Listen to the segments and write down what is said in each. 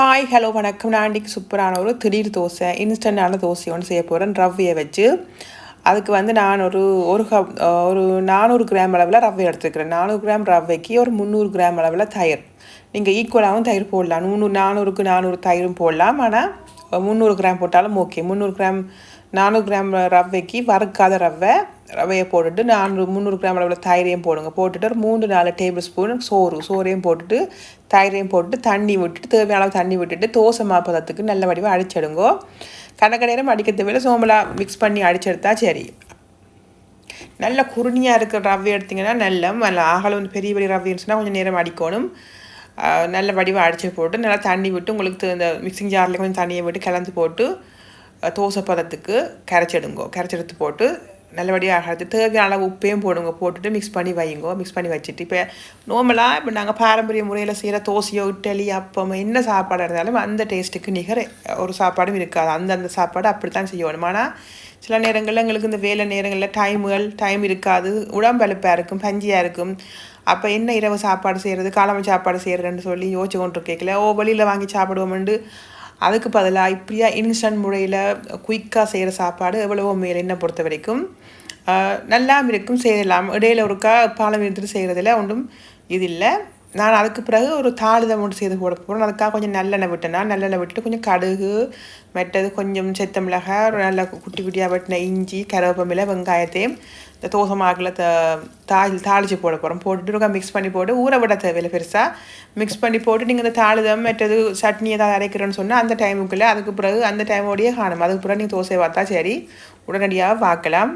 Hi hello வணக்கம். நான் இன்றைக்கி சூப்பரான ஒரு திடீர் தோசை இன்ஸ்டண்ட்டான தோசை ஒன்று செய்ய போகிறேன் ரவ்வையை வச்சு. அதுக்கு வந்து நான் ஒரு ஒரு கப் ஒரு நானூறு கிராம் அளவில் ரவை எடுத்துக்கிறேன். நானூறு கிராம் ரவைக்கு ஒரு முந்நூறு கிராம் அளவில் தயிர். நீங்கள் ஈக்குவலாகவும் தயிர் போடலாம். நூறு நானூறுக்கு நானூறு தயிரும் போடலாம். ஆனால் முந்நூறு கிராம் போட்டாலும் ஓகே முந்நூறு கிராம் நானூறு கிராம் ரவைக்கு வறுக்காத ரவை ரவையை போட்டுட்டு நானூறு முந்நூறு கிராம் அளவில் தயிரையும் போடுங்க. போட்டுட்டு ஒரு மூன்று நாலு டேபிள் ஸ்பூன் சோறு சோறையும் போட்டுட்டு தயிரையும் போட்டுட்டு தண்ணி விட்டுட்டு தேவையான அளவு தண்ணி விட்டுட்டு தோசை மாப்பதத்துக்கு நல்ல வடிவாக அடிச்சிடுங்கோ. கணக்க நேரம் அடிக்க தேவையில்ல சோம்பலாக மிக்ஸ் பண்ணி அடிச்செடுத்தா சரி. நல்ல குருணியாக இருக்கிற ரவை எடுத்திங்கன்னா நல்ல நல்ல வந்து பெரிய பெரிய ரவைன்னு சொன்னால் கொஞ்சம் நேரம் அடிக்கணும். நல்ல வடிவாக அடிச்சு போட்டு நல்லா தண்ணி விட்டு உங்களுக்கு இந்த மிக்சிங் ஜாரில் கொஞ்சம் தண்ணியை விட்டு கலந்து போட்டு தோசை பதத்துக்கு கரைச்செடுங்கோ. கரைச்செடுத்து போட்டு நல்லபடியாக தேவையான அளவு உப்பையும் போடுங்க. போட்டுட்டு மிக்ஸ் பண்ணி வைங்க மிக்ஸ் பண்ணி வச்சுட்டு இப்போ நார்மலாக இப்போ நாங்கள் பாரம்பரிய முறையில் செய்கிற தோசையோ இட்டலி அப்பம் என்ன சாப்பாடு இருந்தாலும் அந்த டேஸ்ட்டுக்கு நிகர ஒரு சாப்பாடும் இருக்காது. அந்தந்த சாப்பாடு அப்படி தான் செய்யணும். ஆனால் சில நேரங்களில் எங்களுக்கு இந்த வேலை நேரங்களில் டைமுகள் டைம் இருக்காது. உடம்பெழுப்பாக இருக்கும் பஞ்சியாக இருக்கும். அப்போ என்ன இரவு சாப்பாடு செய்கிறது காலமை சாப்பாடு செய்கிறதுன்னு சொல்லி யோசிச்சு கொண்டு கேட்கல ஓ வெளியில் வாங்கி சாப்பிடுவோம்ண்டு. அதுக்கு பதிலாக இப்படியா இன்ஸ்டன்ட் முறையில் குயிக்காக செய்கிற சாப்பாடு எவ்வளவோ மேலே என்ன பொறுத்த வரைக்கும் நல்லா இருக்கும் செய்யலாம். இடையில ஒருக்கா பாலம் எடுத்துட்டு செய்கிறதுல ஒன்றும் இது இல்லை. நான் அதுக்கு பிறகு ஒரு தாளிதம் ஒன்று செய்து போட போகிறேன் அதுக்காக கொஞ்சம் நல்லெண்ணெய் விட்டேன்னா நல்லெண்ணெய் விட்டுட்டு கொஞ்சம் கடுகு மெட்டது கொஞ்சம் செத்த மிளகாய் நல்லா குட்டி குட்டியாக வெட்டின இஞ்சி கருவேப்பமில்லை வெங்காயத்தையும் இந்த தோசை மாக்கில் த தாளி தாளித்து போட போகிறோம் போட்டுட்டு மிக்ஸ் பண்ணி போட்டு ஊற விட தேவையில்லை பெருசாக மிக்ஸ் பண்ணி போட்டு நீங்கள் இந்த தாளிதம் மற்றது சட்னி ஏதாவது அரைக்கிறோன்னு சொன்னால் அந்த டைமுக்குள்ளே அதுக்கு பிறகு அந்த டைமோடையே காணும். அதுக்கு பிறகு நீங்கள் தோசை பார்த்தா சரி உடனடியாக பார்க்கலாம்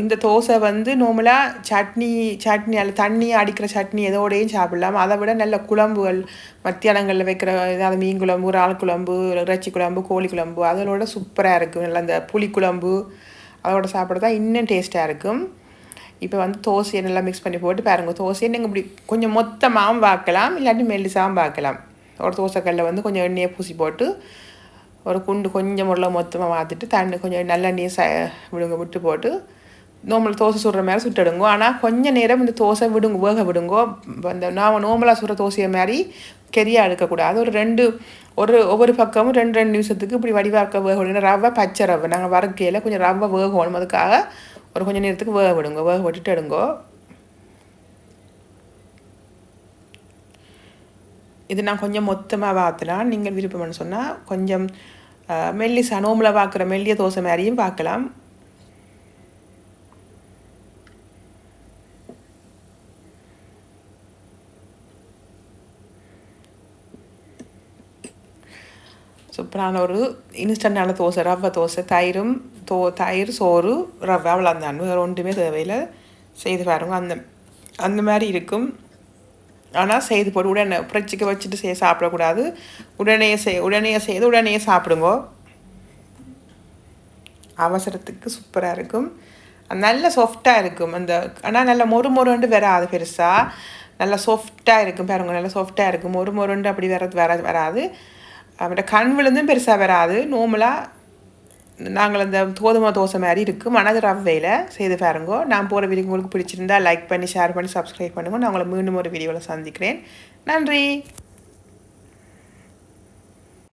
இந்த தோசை வந்து நார்மலாக சட்னி சட்னி அல்ல தண்ணி அடிக்கிற சட்னி எதோடையும் சாப்பிடலாம். அதை விட நல்ல குழம்புகள் மத்தியானங்களில் வைக்கிற ஏதாவது மீன் குழம்பு இறால் குழம்பு இறைச்சி குழம்பு கோழி குழம்பு அதோட சூப்பராக இருக்கும். நல்லா அந்த புளி குழம்பு அதோட சாப்பிட தான் இன்னும் டேஸ்ட்டாக இருக்கும். இப்போ வந்து தோசையை நல்லா மிக்ஸ் பண்ணி போட்டு பாருங்க. தோசையை நீங்கள் இப்படி கொஞ்சம் மொத்தமாகவும் பார்க்கலாம். இல்லாட்டி மெல்லிசாகவும் பார்க்கலாம். ஒரு தோசைக்கல்ல வந்து கொஞ்சம் எண்ணெயை பூசி போட்டு ஒரு குண்டு கொஞ்சம் உள்ள மொத்தமாக வாத்துட்டு தண்ணி கொஞ்சம் நல்லெண்ணெயை ச விடுங்க விட்டு போட்டு நோம்பல் தோசை சுடுற மாதிரி சுட்டுடுங்கோ ஆனால் கொஞ்சம் நேரம் இந்த தோசை விடுங்க வேக விடுங்கோ அந்த நாம் நோம்பலாக சுடுற தோசையை மாதிரி கெரியாக எடுக்கக்கூடாது ஒரு ரெண்டு ஒரு ஒவ்வொரு பக்கமும் ரெண்டு ரெண்டு நிமிஷத்துக்கு இப்படி வடிவாக்க வேக ரவை பச்சை ரவை நாங்கள் வறுக்கையில் கொஞ்சம் ரவை வேகணும் அதுக்காக ஒரு கொஞ்சம் நேரத்துக்கு வேக விடுங்க வேக விட்டுட்டு எடுங்கோ இது நான் கொஞ்சம் மொத்தமாக பார்த்துலாம் நீங்கள் விருப்பம்னு சொன்னால் கொஞ்சம் மெல்லிசா நோம்பில் பார்க்குற மெல்லிய தோசை மாதிரியும் பார்க்கலாம் சூப்பரான ஒரு இன்ஸ்டன்டான தோசை ரவை தோசை தயிரும் தோ தயிர் சோறு ரவை அந்த வேறு ஒன்றுமே தேவையில்லை. செய்து பாருங்க. அந்த அந்த மாதிரி இருக்கும். ஆனால் செய்து போட்டு உடனே ஃப்ரிட்ஜுக்கு வச்சுட்டு செய்ய சாப்பிடக்கூடாது. உடனே செய் உடனே செய்து உடனே சாப்பிடுங்க. அவசரத்துக்கு சூப்பராக இருக்கும். நல்ல சாஃப்டாக இருக்கும். அந்த ஆனால் நல்ல மொறு மொறுண்டு வராது பெருசாக நல்லா சாஃப்டாக இருக்கும். பாருங்க நல்லா சாஃப்டாக இருக்கும். மொறு மொறுண்டு அப்படி வர்றது வர வராது. அவட கண் விழுந்தும் பெருசாக வராது. நோமலாக நாங்கள் அந்த கோதுமை தோசை மாதிரி இருக்குது மனது ரவ்வையில் செய்து பாருங்கோ. நான் போகிற வீடியோ உங்களுக்கு பிடிச்சிருந்தா லைக் பண்ணி ஷேர் பண்ணி சப்ஸ்கிரைப் பண்ணுங்க. நான் உங்களை மீண்டும் ஒரு வீடியோவில் சந்திக்கிறேன். நன்றி.